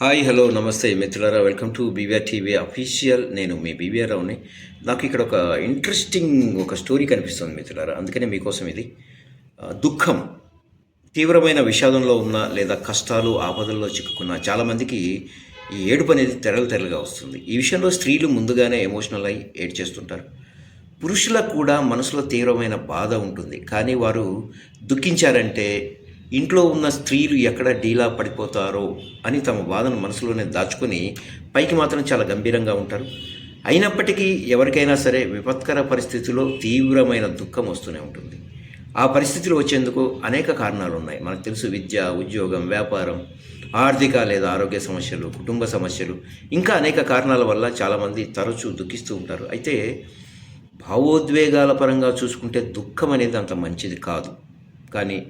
Hi hello నమస్తే మిత్రులారా. Welcome to BVR TV official. నేను మీ బీవీఆర్ రావుని నాకు ఇక్కడ ఒక ఇంట్రెస్టింగ్ ఒక స్టోరీ కనిపిస్తుంది మిత్రులారా. అందుకనే మీకోసం ఇది దుఃఖం తీవ్రమైన విషాదంలో ఉన్న లేదా కష్టాలు ఆపదల్లో చిక్కుకున్న చాలామందికి ఈ ఏడుపు అనేది తెరలు తెరలుగా వస్తుంది. ఈ విషయంలో స్త్రీలు ముందుగానే ఎమోషనల్ అయి ఏడ్చేస్తుంటారు పురుషులకు కూడా మనసులో తీవ్రమైన బాధ ఉంటుంది. కానీ వారు దుఃఖించారంటే ఇంట్లో ఉన్న స్త్రీలు ఎక్కడ డీలా పడిపోతారో అని తమ బాధను మనసులోనే దాచుకొని పైకి మాత్రం చాలా గంభీరంగా ఉంటారు. అయినప్పటికీ ఎవరికైనా సరే విపత్కర పరిస్థితిలో తీవ్రమైన దుఃఖం వస్తూనే ఉంటుంది. ఆ పరిస్థితులు వచ్చేందుకు అనేక కారణాలు ఉన్నాయి మనకు తెలుసు విద్య ఉద్యోగం వ్యాపారం ఆర్థిక లేదా ఆరోగ్య సమస్యలు కుటుంబ సమస్యలు ఇంకా అనేక కారణాల వల్ల చాలామంది తరచూ దుఃఖిస్తూ ఉంటారు. అయితే భావోద్వేగాల పరంగా చూసుకుంటే దుఃఖం అనేది అంత మంచిది కాదు. కానీ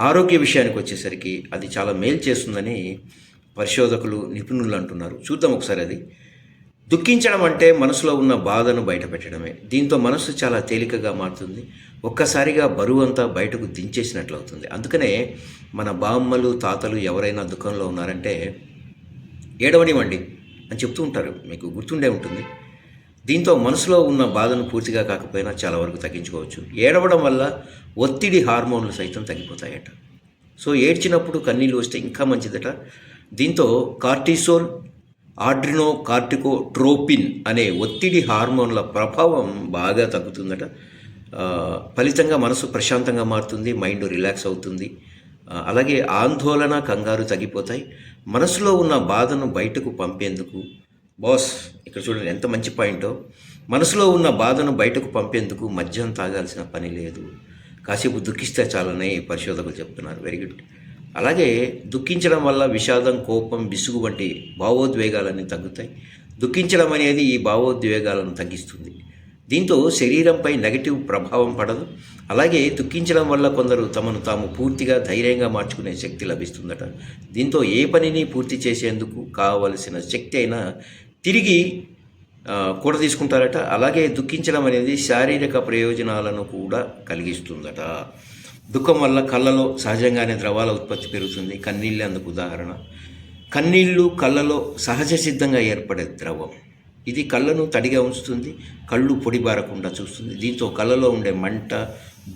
ఆరోగ్య విషయానికి వచ్చేసరికి అది చాలా మేలు చేస్తుందని పరిశోధకులు నిపుణులు అంటున్నారు. చూద్దాం ఒకసారి అది. దుఃఖించడం అంటే మనసులో ఉన్న బాధను బయటపెట్టడమే దీంతో మనసు చాలా తేలికగా మారుతుంది. ఒక్కసారిగా బరువు అంతా బయటకు దించేసినట్లు అవుతుంది. అందుకనే మన బామ్మలు తాతలు ఎవరైనా దుఃఖంలో ఉన్నారంటే ఏడవనివ్వండి అని చెప్తూ ఉంటారు. మీకు గుర్తుండే ఉంటుంది. దీంతో మనసులో ఉన్న బాధను పూర్తిగా కాకపోయినా చాలా వరకు తగ్గించుకోవచ్చు. ఏడవడం వల్ల ఒత్తిడి హార్మోన్లు సైతం తగ్గిపోతాయట. సో ఏడ్చినప్పుడు కన్నీళ్ళు వస్తే ఇంకా మంచిదట. దీంతో కార్టిసోల్ ఆడ్రినో కార్టికో ట్రోపిన్ అనే ఒత్తిడి హార్మోన్ల ప్రభావం బాగా తగ్గుతుందట. ఫలితంగా మనసు ప్రశాంతంగా మారుతుంది మైండ్ రిలాక్స్ అవుతుంది. అలాగే ఆందోళన కంగారు తగ్గిపోతాయి. మనసులో ఉన్న బాధను బయటకు పంపేందుకు బాస్ ఇక్కడ చూడండి ఎంత మంచి పాయింటో. మనసులో ఉన్న బాధను బయటకు పంపేందుకు మద్యం తాగాల్సిన పని లేదు. కాసేపు దుఃఖిస్తే చాలని పరిశోధకులు చెప్తున్నారు. వెరీ గుడ్ అలాగే దుఃఖించడం వల్ల విషాదం కోపం విసుగు వంటి భావోద్వేగాలన్నీ తగ్గుతాయి. దుఃఖించడం అనేది ఈ భావోద్వేగాలను తగ్గిస్తుంది. దీంతో శరీరంపై నెగటివ్ ప్రభావం పడదు. అలాగే దుఃఖించడం వల్ల కొందరు తమను తాము పూర్తిగా ధైర్యంగా మార్చుకునే శక్తి లభిస్తుందట. దీంతో ఏ పనిని పూర్తి చేసేందుకు కావలసిన శక్తి అయినా తిరిగి కూడ కూడా తీసుకుంటారట. అలాగే దుఃఖించడం అనేది శారీరక ప్రయోజనాలను కూడా కలిగిస్తుందట. దుఃఖం వల్ల కళ్ళలో సహజంగానే ద్రవాల ఉత్పత్తి పెరుగుతుంది. కన్నీళ్ళే అందుకు ఉదాహరణ. కన్నీళ్ళు కళ్ళలో సహజ సిద్ధంగా ఏర్పడే ద్రవం. ఇది కళ్ళను తడిగా ఉంచుతుంది. కళ్ళు పొడిబారకుండా చూస్తుంది. దీంతో కళ్ళలో ఉండే మంట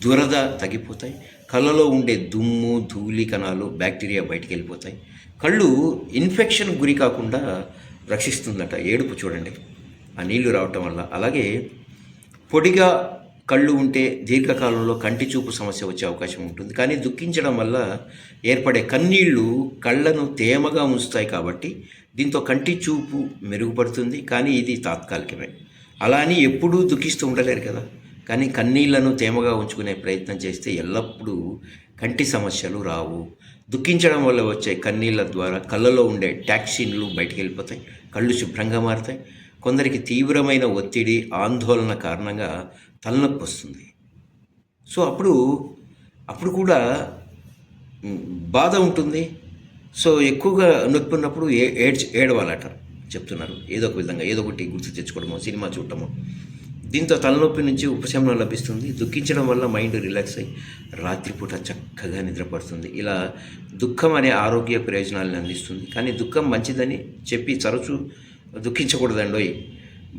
దురద తగ్గిపోతాయి. కళ్ళలో ఉండే దుమ్ము ధూళి కణాలు బ్యాక్టీరియా బయటికి వెళ్ళిపోతాయి కళ్ళు ఇన్ఫెక్షన్ గురి కాకుండా రక్షిస్తుందట. ఏడుపు చూడండి. ఆ నీళ్ళు రావటం వల్ల. అలాగే పొడిగా కళ్ళు ఉంటే దీర్ఘకాలంలో కంటి చూపు సమస్య వచ్చే అవకాశం ఉంటుంది. కానీ దుఃఖించడం వల్ల ఏర్పడే కన్నీళ్ళు కళ్ళను తేమగా ఉంచుతాయి కాబట్టి దీంతో కంటి చూపు మెరుగుపడుతుంది. కానీ ఇది తాత్కాలికమే. అలా అని ఎప్పుడూ దుఃఖిస్తూ ఉండలేరు కదా. కానీ కన్నీళ్ళను తేమగా ఉంచుకునే ప్రయత్నం చేస్తే ఎల్లప్పుడూ కంటి సమస్యలు రావు. దుఃఖించడం వల్ల వచ్చే కన్నీళ్ళ ద్వారా కళ్ళలో ఉండే టాక్సిన్లు బయటికి వెళ్ళిపోతాయి కళ్ళు శుభ్రంగా మారుతాయి. కొందరికి తీవ్రమైన ఒత్తిడి ఆందోళన కారణంగా తలనొప్పి వస్తుంది. సో అప్పుడు అప్పుడు కూడా బాధ ఉంటుంది. సో ఎక్కువగా నొప్పి ఉన్నప్పుడు ఏ ఏడ్చి ఏడవాలట చెప్తున్నారు. ఏదో ఒక విధంగా ఏదో ఒకటి గుర్తు తెచ్చుకోవడమో సినిమా చూడటమో. దీంతో తలనొప్పి నుంచి ఉపశమనం లభిస్తుంది. దుఃఖించడం వల్ల మైండ్ రిలాక్స్ అయ్యి రాత్రిపూట చక్కగా నిద్రపడుతుంది. ఇలా దుఃఖం అనే ఆరోగ్య ప్రయోజనాలను అందిస్తుంది. కానీ దుఃఖం మంచిదని చెప్పి తరచూ దుఃఖించకూడదండోయ్.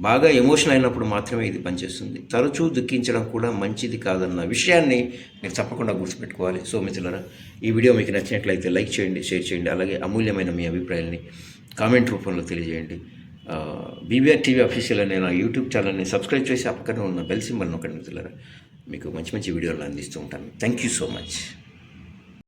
బాగా ఎమోషన్ అయినప్పుడు మాత్రమే ఇది పనిచేస్తుంది. తరచూ దుఃఖించడం కూడా మంచిది కాదన్న విషయాన్ని మీరు తప్పకుండా గుర్తుపెట్టుకోవాలి. సో మిత్రులరా ఈ వీడియో మీకు నచ్చినట్లయితే లైక్ చేయండి షేర్ చేయండి అలాగే అమూల్యమైన మీ అభిప్రాయాల్ని కామెంట్ రూపంలో తెలియజేయండి. బీబీఆర్ టీవీ అఫీషియల్ అనే నా యూట్యూబ్ ఛానల్ని సబ్స్క్రైబ్ చేసి అక్కడ పక్కన ఉన్న బెల్ సింబల్ నొక్కండి మిత్రులారా. మీకు మంచి మంచి వీడియోలు అందిస్తూ ఉంటాను. Thank you so much